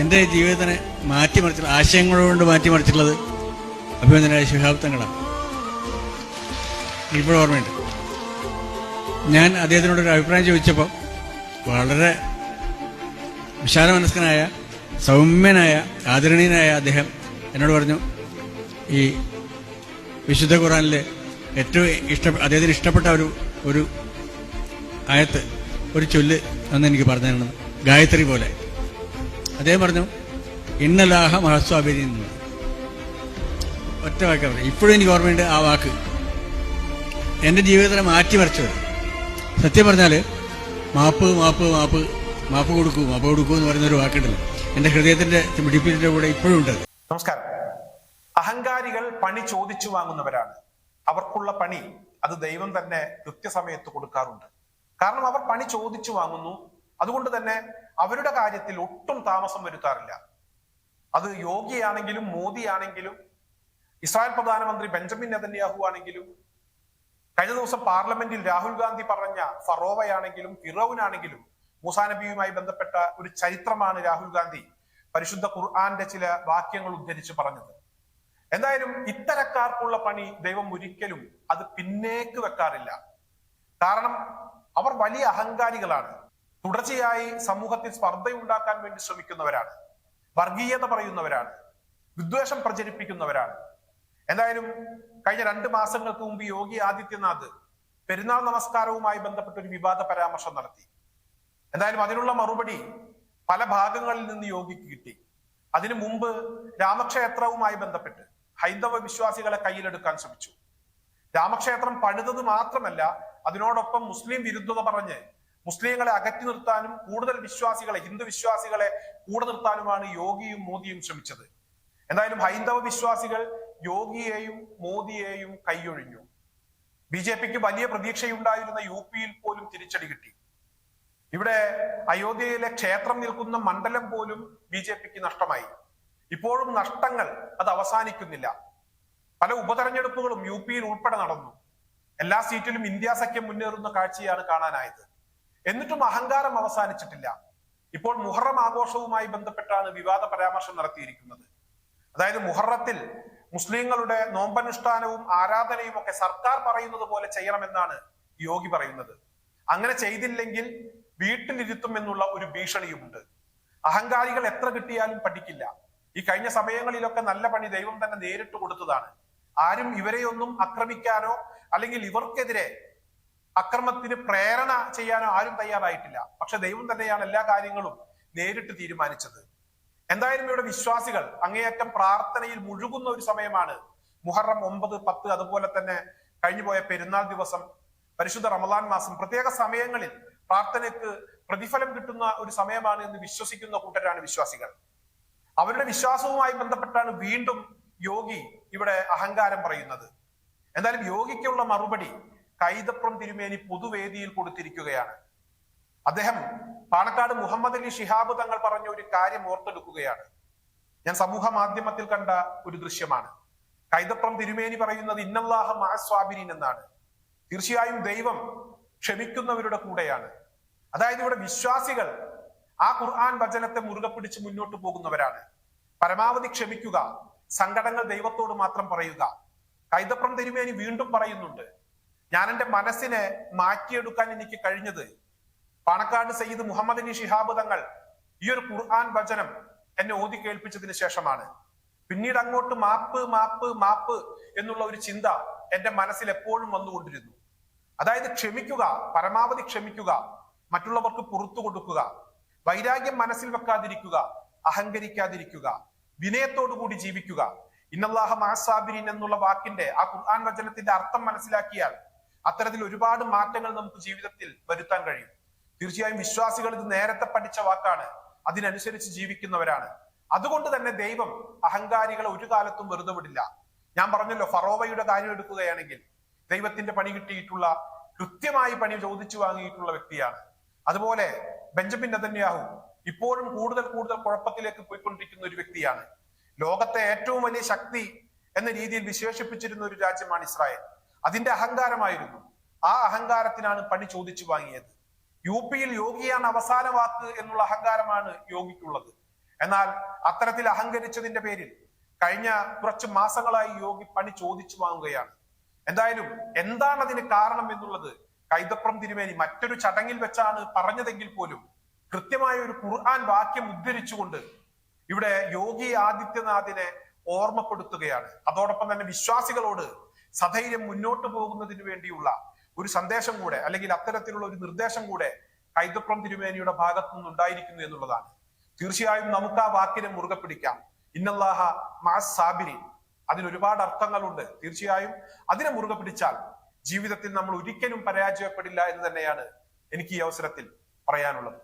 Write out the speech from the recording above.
എന്റെ ജീവിതത്തിനെ മാറ്റിമറിച്ച ആശയങ്ങളുകൊണ്ട് മാറ്റിമറിച്ചിട്ടുള്ളത് അഭിനന്ദനായ ശിഹാബ് തങ്ങളാണ് ഇപ്പോഴും ഓർമ്മയുണ്ട്. ഞാൻ അദ്ദേഹത്തിനോടൊരു അഭിപ്രായം ചോദിച്ചപ്പോൾ വളരെ വിശാല മനസ്കനായ സൗമ്യനായ ആദരണീയനായ അദ്ദേഹം എന്നോട് പറഞ്ഞു ഈ വിശുദ്ധ ഖുറാനിലെ ഏറ്റവും ഇഷ്ട അദ്ദേഹത്തിന് ഇഷ്ടപ്പെട്ട ഒരു ഒരു ആയത്ത് ഒരു ചൊല്ല് എന്ന് എനിക്ക് പറഞ്ഞു തരണം ഗായത്രി പോലെ. അദ്ദേഹം പറഞ്ഞു ഇന്നലാഹ മഹസ്വാബിരി ഒറ്റ വാക്ക് പറഞ്ഞു. ഇപ്പോഴും എനിക്ക് ഓർമ്മയുണ്ട് ആ വാക്ക്. എന്റെ ജീവിതത്തിനെ മാറ്റിമറിച്ചത് സത്യം പറഞ്ഞാൽ മാപ്പ് മാപ്പ് മാപ്പ് മാപ്പ് കൊടുക്കൂ മാപ്പ് കൊടുക്കൂ എന്ന് പറയുന്ന ഒരു വാക്കുണ്ടല്ലോ. എന്റെ ഹൃദയത്തിന്റെ മിടിപ്പിന്റെ കൂടെ ഇപ്പോഴും ഉണ്ട് നമസ്കാരം. അഹങ്കാരികൾ പണി ചോദിച്ചു വാങ്ങുന്നവരാണ്. അവർക്കുള്ള പണി അത് ദൈവം തന്നെ കൃത്യസമയത്ത് കൊടുക്കാറുണ്ട്. കാരണം അവർ പണി ചോദിച്ചു വാങ്ങുന്നു. അതുകൊണ്ട് തന്നെ അവരുടെ കാര്യത്തിൽ ഒട്ടും താമസം വരുത്താറില്ല. അത് യോഗിയാണെങ്കിലും മോദിയാണെങ്കിലും ഇസ്രായേൽ പ്രധാനമന്ത്രി ബെഞ്ചമിൻ നെതന്യാഹു ആണെങ്കിലും കഴിഞ്ഞ ദിവസം പാർലമെന്റിൽ രാഹുൽ ഗാന്ധി പറഞ്ഞ ഫറോവയാണെങ്കിലും ഫിറോവിനാണെങ്കിലും മൂസാ നബിയുമായി ബന്ധപ്പെട്ട ഒരു ചരിത്രമാണ് രാഹുൽ ഗാന്ധി പരിശുദ്ധ ഖുർആന്റെ ചില വാക്യങ്ങൾ ഉദ്ധരിച്ച് പറഞ്ഞത്. എന്തായാലും ഇത്തരക്കാർക്കുള്ള പണി ദൈവം ഒരിക്കലും അത് പിന്നേക്ക് വെക്കാറില്ല. കാരണം അവർ വലിയ അഹങ്കാരികളാണ്. തുടർച്ചയായി സമൂഹത്തിൽ സ്പർദ്ധയുണ്ടാക്കാൻ വേണ്ടി ശ്രമിക്കുന്നവരാണ്. വർഗീയത പറയുന്നവരാണ്. വിദ്വേഷം പ്രചരിപ്പിക്കുന്നവരാണ്. എന്തായാലും കഴിഞ്ഞ രണ്ട് മാസങ്ങൾക്ക് മുമ്പ് യോഗി ആദിത്യനാഥ് പെരുന്നാൾ നമസ്കാരവുമായി ബന്ധപ്പെട്ട ഒരു വിവാദ പരാമർശം നടത്തി. എന്തായാലും അതിനുള്ള മറുപടി പല ഭാഗങ്ങളിൽ നിന്ന് യോഗിക്ക് കിട്ടി. അതിനു മുമ്പ് രാമക്ഷേത്രവുമായി ബന്ധപ്പെട്ട് ഹൈന്ദവ വിശ്വാസികളെ കയ്യിലെടുക്കാൻ ശ്രമിച്ചു. രാമക്ഷേത്രം പണിതത് മാത്രമല്ല അതിനോടൊപ്പം മുസ്ലിം വിരുദ്ധത പറഞ്ഞ് മുസ്ലിങ്ങളെ അകറ്റി നിർത്താനും കൂടുതൽ വിശ്വാസികളെ ഹിന്ദു വിശ്വാസികളെ കൂടെ നിർത്താനുമാണ് യോഗിയും മോദിയും ശ്രമിച്ചത്. എന്തായാലും ഹൈന്ദവ വിശ്വാസികൾ യോഗിയെയും മോദിയെയും കൈയൊഴിഞ്ഞു. ബി ജെ പിക്ക് വലിയ പ്രതീക്ഷയുണ്ടായിരുന്ന യു പിയിൽ പോലും തിരിച്ചടി കിട്ടി. ഇവിടെ അയോധ്യയിലെ ക്ഷേത്രം നിൽക്കുന്ന മണ്ഡലം പോലും ബി ജെ പിക്ക് നഷ്ടമായി. ഇപ്പോഴും നഷ്ടങ്ങൾ അത് അവസാനിക്കുന്നില്ല. പല ഉപതെരഞ്ഞെടുപ്പുകളും യു പിയിൽ ഉൾപ്പെടെ നടന്നു. എല്ലാ സീറ്റിലും ഇന്ത്യ സഖ്യം മുന്നേറുന്ന കാഴ്ചയാണ് കാണാനായത്. എന്നിട്ടും അഹങ്കാരം അവസാനിച്ചിട്ടില്ല. ഇപ്പോൾ മുഹറം ആഘോഷവുമായി ബന്ധപ്പെട്ടാണ് വിവാദ പരാമർശം നടത്തിയിരിക്കുന്നത്. അതായത് മുഹറത്തിൽ മുസ്ലിങ്ങളുടെ നോമ്പനുഷ്ഠാനവും ആരാധനയും ഒക്കെ സർക്കാർ പറയുന്നത് പോലെ ചെയ്യണമെന്നാണ് യോഗി പറയുന്നത്. അങ്ങനെ ചെയ്തില്ലെങ്കിൽ വീട്ടിലിരുത്തും എന്നുള്ള ഒരു ഭീഷണിയുമുണ്ട്. അഹങ്കാരികൾ എത്ര കിട്ടിയാലും പഠിക്കില്ല. ഈ കഴിഞ്ഞ സമയങ്ങളിലൊക്കെ നല്ല പണി ദൈവം തന്നെ നേരിട്ട് കൊടുത്തതാണ്. ആരും ഇവരെയൊന്നും ആക്രമിക്കാനോ അല്ലെങ്കിൽ ഇവർക്കെതിരെ അക്രമത്തിന് പ്രേരണ ചെയ്യാനോ ആരും തയ്യാറായിട്ടില്ല. പക്ഷെ ദൈവം തന്നെയാണ് എല്ലാ കാര്യങ്ങളും നേരിട്ട് തീരുമാനിച്ചത്. എന്തായാലും ഇവിടെ വിശ്വാസികൾ അങ്ങേയറ്റം പ്രാർത്ഥനയിൽ മുഴുകുന്ന ഒരു സമയമാണ്. മുഹറം ഒമ്പത് പത്ത് അതുപോലെ തന്നെ കഴിഞ്ഞുപോയ പെരുന്നാൾ ദിവസം പരിശുദ്ധ റമദാൻ മാസം പ്രത്യേക സമയങ്ങളിൽ പ്രാർത്ഥനയ്ക്ക് പ്രതിഫലം കിട്ടുന്ന ഒരു സമയമാണ് എന്ന് വിശ്വസിക്കുന്ന കൂട്ടരാണ് വിശ്വാസികൾ. അവരുടെ വിശ്വാസവുമായി ബന്ധപ്പെട്ടാണ് വീണ്ടും യോഗി ഇവിടെ അഹങ്കാരം പറയുന്നത്. എന്തായാലും യോഗിക്കുള്ള മറുപടി കൈതപ്രം തിരുമേനി പൊതുവേദിയിൽ കൊടുത്തിരിക്കുകയാണ്. അദ്ദേഹം പാണക്കാട് മുഹമ്മദ് അലി ഷിഹാബ് തങ്ങൾ പറഞ്ഞ ഒരു കാര്യം ഓർത്തെടുക്കുകയാണ്. ഞാൻ സമൂഹ മാധ്യമത്തിൽ കണ്ട ഒരു ദൃശ്യമാണ്. കൈതപ്രം തിരുമേനി പറയുന്നത് ഇന്നല്ലാഹ മഹസ്വാബിനിൻ എന്നാണ്. തീർച്ചയായും ദൈവം ക്ഷമിക്കുന്നവരുടെ കൂടെയാണ്. അതായത് ഇവിടെ വിശ്വാസികൾ ആ ഖുർആൻ വചനത്തെ മുറുകെ പിടിച്ച് മുന്നോട്ട് പോകുന്നവരാണ്. പരമാവധി ക്ഷമിക്കുക സങ്കടങ്ങൾ ദൈവത്തോട് മാത്രം പറയുക. കൈതപ്രം തിരുമേനി വീണ്ടും പറയുന്നുണ്ട് ഞാൻ എന്റെ മനസ്സിനെ മാറ്റിയെടുക്കാൻ എനിക്ക് കഴിഞ്ഞത്. പാണക്കാട് സയ്യിദ് മുഹമ്മദ് അലി ഷിഹാബ് തങ്ങൾ ഈ ഒരു ഖുർആൻ വചനം എന്നെ ഓതി കേൾപ്പിച്ചതിന് ശേഷമാണ്. പിന്നീട് അങ്ങോട്ട് മാപ്പ് മാപ്പ് മാപ്പ് എന്നുള്ള ഒരു ചിന്ത എന്റെ മനസ്സിൽ എപ്പോഴും വന്നുകൊണ്ടിരുന്നു. അതായത് ക്ഷമിക്കുക പരമാവധി ക്ഷമിക്കുക മറ്റുള്ളവർക്ക് പുറത്തു കൊടുക്കുക വൈരാഗ്യം മനസ്സിൽ വെക്കാതിരിക്കുക അഹങ്കരിക്കാതിരിക്കുക കൂടി ജീവിക്കുക. ഇന്നല്ലാഹ മാസാബിരിൻ എന്നുള്ള വാക്കിന്റെ ആ ഖുർആൻ വചനത്തിന്റെ അർത്ഥം മനസ്സിലാക്കിയാൽ അത്തരത്തിൽ ഒരുപാട് മാറ്റങ്ങൾ നമുക്ക് ജീവിതത്തിൽ വരുത്താൻ കഴിയും. തീർച്ചയായും വിശ്വാസികൾ ഇത് നേരത്തെ പഠിച്ച വാക്കാണ്. അതിനനുസരിച്ച് ജീവിക്കുന്നവരാണ്. അതുകൊണ്ട് തന്നെ ദൈവം അഹങ്കാരികളെ ഒരു കാലത്തും വെറുതെ വിടില്ല. ഞാൻ പറഞ്ഞല്ലോ ഫറോവയുടെ കാര്യം എടുക്കുകയാണെങ്കിൽ ദൈവത്തിന്റെ പണി കിട്ടിയിട്ടുള്ള കൃത്യമായി പണി ചോദിച്ചു വാങ്ങിയിട്ടുള്ള വ്യക്തിയാണ്. അതുപോലെ ബെഞ്ചമിൻ നതന്യാഹു ഇപ്പോഴും കൂടുതൽ കൂടുതൽ കുഴപ്പത്തിലേക്ക് പോയിക്കൊണ്ടിരിക്കുന്ന ഒരു വ്യക്തിയാണ്. ലോകത്തെ ഏറ്റവും വലിയ ശക്തി എന്ന രീതിയിൽ വിശേഷിപ്പിച്ചിരുന്ന ഒരു രാജ്യമാണ് ഇസ്രായേൽ. അതിന്റെ അഹങ്കാരമായിരുന്നു. ആ അഹങ്കാരത്തിനാണ് പണി ചോദിച്ചു വാങ്ങിയത്. യു പിയിൽ യോഗിയാണ് അവസാന വാക്ക് എന്നുള്ള അഹങ്കാരമാണ് യോഗിക്കുള്ളത്. എന്നാൽ അത്തരത്തിൽ അഹങ്കരിച്ചതിന്റെ പേരിൽ കഴിഞ്ഞ കുറച്ച് മാസങ്ങളായി യോഗി പണി ചോദിച്ചു വാങ്ങുകയാണ്. എന്തായാലും എന്താണ് അതിന് കാരണം എന്നുള്ളത് കൈതപ്രം തിരുമേനി മറ്റൊരു ചടങ്ങിൽ വെച്ചാണ് പറഞ്ഞതെങ്കിൽ പോലും കൃത്യമായ ഒരു ഖുർആൻ വാക്യം ഉദ്ധരിച്ചുകൊണ്ട് ഇവിടെ യോഗി ആദിത്യനാഥിനെ ഓർമ്മപ്പെടുത്തുകയാണ്. അതോടൊപ്പം തന്നെ വിശ്വാസികളോട് സധൈര്യം മുന്നോട്ട് പോകുന്നതിന് വേണ്ടിയുള്ള ഒരു സന്ദേശം കൂടെ അല്ലെങ്കിൽ അത്തരത്തിലുള്ള ഒരു നിർദ്ദേശം കൂടെ കൈതപ്രം തിരുമേനിയുടെ ഭാഗത്തു നിന്നുണ്ടായിരിക്കുന്നു എന്നുള്ളതാണ്. തീർച്ചയായും നമുക്ക് ആ വാക്കിനെ മുറുകെ പിടിക്കാം. ഇന്നല്ലാഹ മാസ് സാബിരി അതിന് ഒരുപാട് അർത്ഥങ്ങളുണ്ട്. തീർച്ചയായും അതിനെ മുറുകെ പിടിച്ചാൽ ജീവിതത്തിൽ നമ്മൾ ഒരിക്കലും പരാജയപ്പെടില്ല എന്ന് തന്നെയാണ് എനിക്ക് ഈ അവസരത്തിൽ പറയാനുള്ളത്.